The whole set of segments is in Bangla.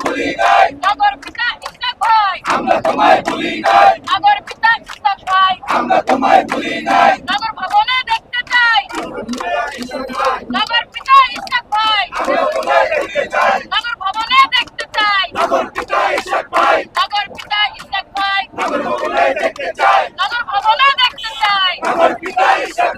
ভুলি নাই। আগর পিতা ইসলাম ভাই আমরা তোমায় ভুলি নাই। আগর পিতা ইসলাম ভাই আমরা তোমায় ভুলি নাই। নগর ভবনে দেখতে চাই। নগর পিতা ইসলাম ভাই আমরা তোমায় দেখতে চাই। নগর ভবনে দেখতে চাই। নগর পিতা ইসলাম ভাই নগর পিতা ইসলাম ভাই নগর ভবনে দেখতে চাই। নগর ভবনে দেখতে চাই। নগর পিতা ইসলাম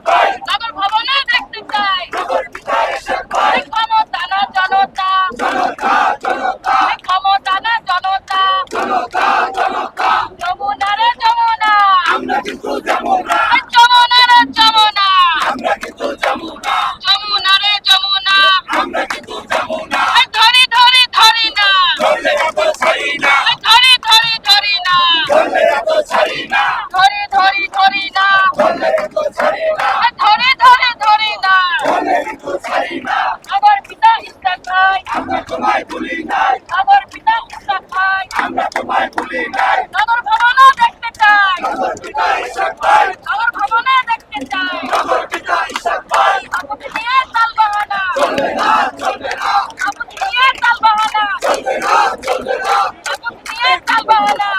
ছাড়ি না আমার পিতা ইসলাম ভাই আমরা তোমায় ভুলি নাই। আমার পিতা ইসলাম ভাই আমরা তোমায় ভুলি নাই। আমার ভাবনা দেখতে চাই। আমার পিতা ইসলাম ভাই আমার ভাবনা দেখতে চাই। আমার পিতা ইসলাম ভাই আমাকে নিয়ে তাল বাহানা। চলবে না চলবে না। আমাকে নিয়ে তাল বাহানা। চলবে না চলবে না। আমাকে নিয়ে তাল বাহানা।